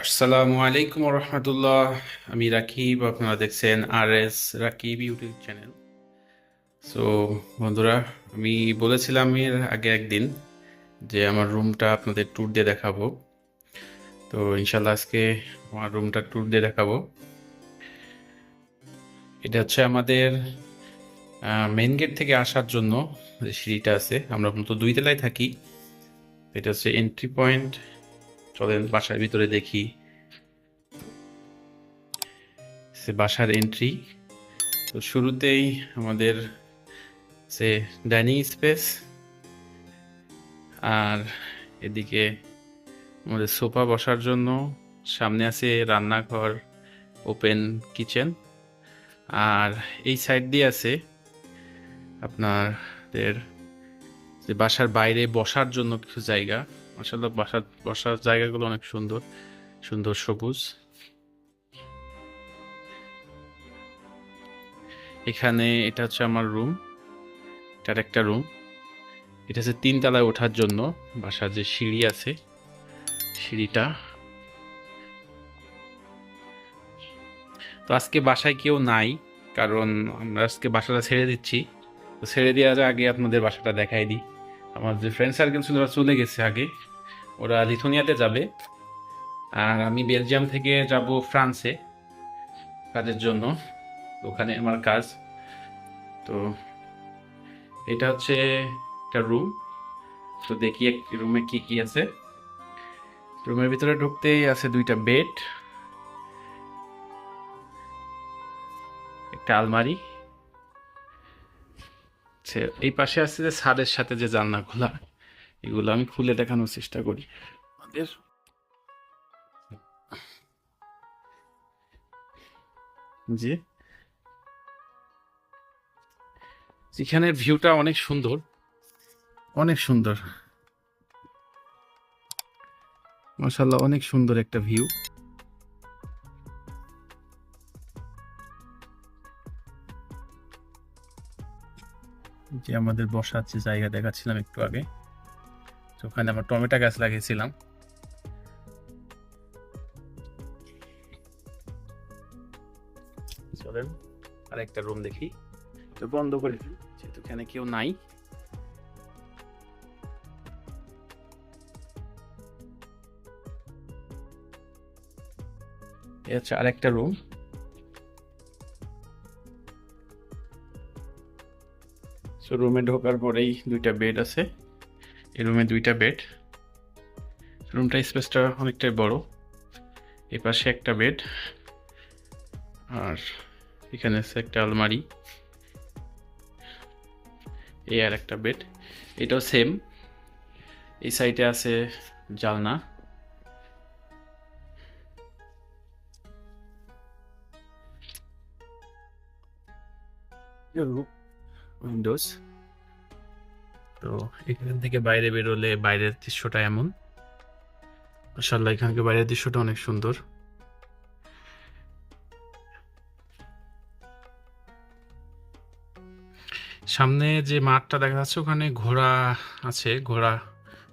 আসসালামু আলাইকুম রহমতুল্লাহ আমি রাকিব, আপনারা দেখছেন আর S Rakib YouTube channel. So বন্ধুরা, আমি বলেছিলাম এর আগে একদিন যে আমার রুমটা আপনাদের ট্যুর দিয়ে দেখাবো। তো ইনশাল্লাহ আজকে আমার রুমটা ট্যুর দিয়ে দেখাবো। এটা হচ্ছে আমাদের মেন গেট থেকে আসার জন্য যে সিঁড়িটা আছে। আমরা মূলত দুই তলায় থাকি। এটা হচ্ছে এন্ট্রি পয়েন্ট চলেন বাসার ভিতরে দেখি। সে বাসার এন্ট্রি তো শুরুতেই আমাদের সে ডাইনিং স্পেস আর এদিকে আমাদের সোফা বসার জন্য সামনে আছে রান্নাঘর ওপেন কিচেন আর এই সাইড দিয়ে আছে আপনাদের যে বাসার বাইরে বসার জন্য কিছু জায়গা। মাসাল্লাহ বাসার, বসার জায়গাগুলো অনেক সুন্দর সুন্দর সবুজ। এখানে এটা হচ্ছে আমার রুম, এটার একটা রুম। এটা হচ্ছে তিন তলায় ওঠার জন্য, বাসার যে সিঁড়ি আছে, সিঁড়িটা। তো আজকে বাসায় কেউ নাই, কারণ আমরা আজকে বাসাটা ছেড়ে দিচ্ছি। তো ছেড়ে দেওয়ার আগে আপনাদের বাসাটা দেখাই দিই। আমার যে ফ্রেন্ড সার্কেল ছিল চলে গেছে আগে। ওরা লিথুনিয়াতে যাবে। আর আমি বেলজিয়াম থেকে যাব ফ্রান্সে কাজের জন্য। ওখানে আমার কাজ। তো এটা হচ্ছে একটা রুম তো দেখি রুমে কি কি আছে। রুমের ভিতরে ঢুকতেই আছে দুইটা বেড একটা আলমারি। এই পাশে আছে যে ছাদের সাথে যে জানলাগুলা। এগুলো আমি খুলে দেখানোর চেষ্টা করি। আমাদের এখানের ভিউটা অনেক সুন্দর। অনেক সুন্দর। মাশাল্লাহ অনেক সুন্দর একটা ভিউ যে আমাদের বসার যে জায়গা দেখাচ্ছিলাম একটু আগে। তো ওখানে আমরা টমেটো গাছ লাগিয়েছিলাম। চলেন, আরেকটা রুম দেখি। তো বন্ধ করে যেহেতু এখানে কেউ নাই। এ হচ্ছে আরেকটা রুম রুমে ঢোকার পরেই দুইটা বেড আছে। এই রুমে দুইটা বেড। রুমটা স্পেসটা অনেকটাই বড়। এ পাশে একটা বেড। আর এখানে আছে একটা আলমারি। এই আর একটা বেড। এটাও সেম এই সাইডে আছে জালনা। উইন্ডোজ তো এখান থেকে বাইরে বেরোলে বাইরের দৃশ্যটা এমন। মাসাল্লাহ এখানকার বাইরের দৃশ্যটা অনেক সুন্দর। সামনে যে মাঠটা দেখা যাচ্ছে, ওখানে ঘোড়া আছে, ঘোড়া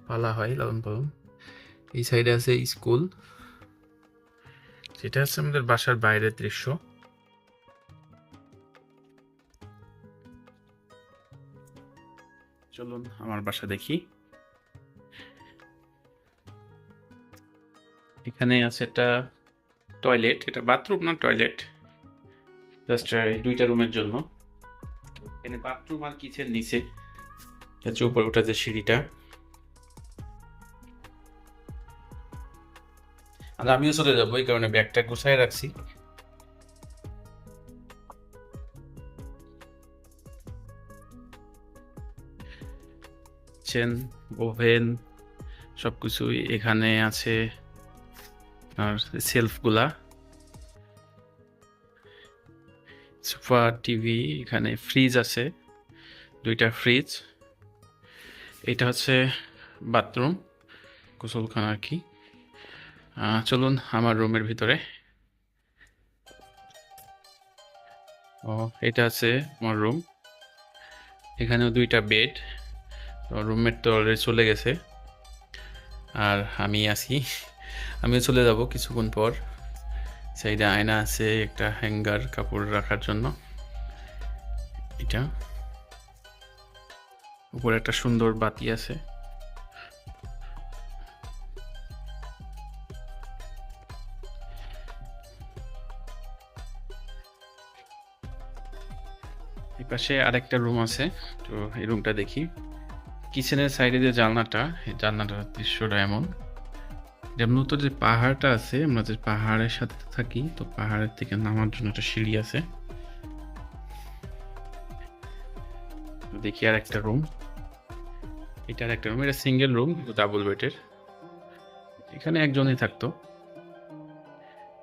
পালা হয়, লালন পালন। এই সাইডে আছে স্কুল। যেটা হচ্ছে আমাদের বাসার বাইরের দৃশ্য। চলুন আমার বাসা দেখি। এখানে আছে একটা টয়লেট এটা বাথরুম না টয়লেট জাস্ট দুইটা রুমের জন্য। এখানে বাথরুম আর কিচেন নিচে। হচ্ছে উপরে ওঠা যে সিঁড়িটা। আর আমিও চলে যাব, এই কারণে ব্যাগটা গুছায় রাখছি। কিচেন ওভেন সব কিছুই এখানে আছে, আর সেলফগুলা। সোফা টিভি, এখানে ফ্রিজ আছে, দুইটা ফ্রিজ। এটা হচ্ছে বাথরুম, গোসলখানা আর কি। চলুন আমার রুমের ভিতরে। ও, এটা আছে আমার রুম। এখানেও দুইটা বেড। রুমমেট তো অলরেডি চলে গেছে। আর আমি আছি। আমিও চলে যাব কিছুক্ষণ পর। সাইডে আয়না আছে, একটা হ্যাঙ্গার কাপড় রাখার জন্য। এটা। উপরে একটা সুন্দর বাতি আছে। পাশে আরেকটা রুম আছে। তো এই রুমটা দেখি। কিচেনের সাইডে যে জানলাটা জানলাটার দৃশ্যটা এমন। যেমন তো যে পাহাড়টা আছে, আমরা যে পাহাড়ের সাথে থাকি, তো পাহাড়ের থেকে নামার জন্য একটা সিঁড়ি আছে। দেখি আর একটা রুম এটার একটা রুম এটা সিঙ্গেল রুম ডাবল বেডের এখানে একজনই থাকতো।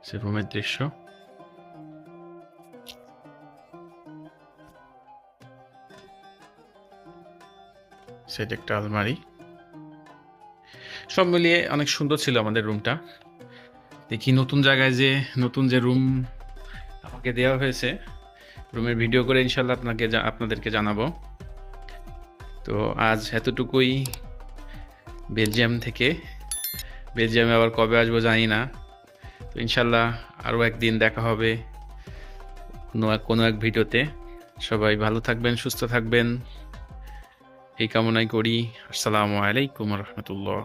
সে রুমের দৃশ্য। সেটা একটা আলমারি। সব মিলিয়ে অনেক সুন্দর ছিল আমাদের রুমটা। দেখি নতুন জায়গায় যে, নতুন যে রুম আমাকে দেওয়া হয়েছে, রুমের ভিডিও করে ইনশাল্লাহ আপনাকে আপনাদেরকে জানাব। তো আজ এতটুকুই বেলজিয়াম থেকে। বেলজিয়ামে আবার কবে আসব জানি না। তো ইনশাল্লাহ আরও একদিন দেখা হবে কোনো এক কোনো এক ভিডিওতে। সবাই ভালো থাকবেন, সুস্থ থাকবেন। এই কামনাই করি। আসসালামু আলাইকুম রহমতুল্লাহ।